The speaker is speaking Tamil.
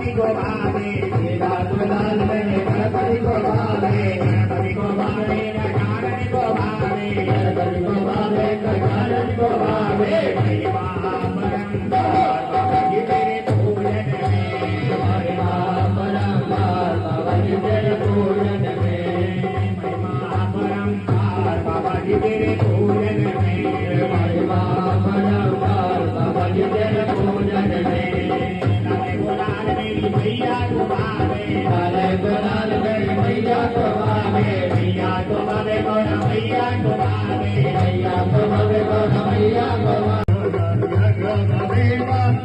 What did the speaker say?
गणपति को माने लाल लाल बने गणपति को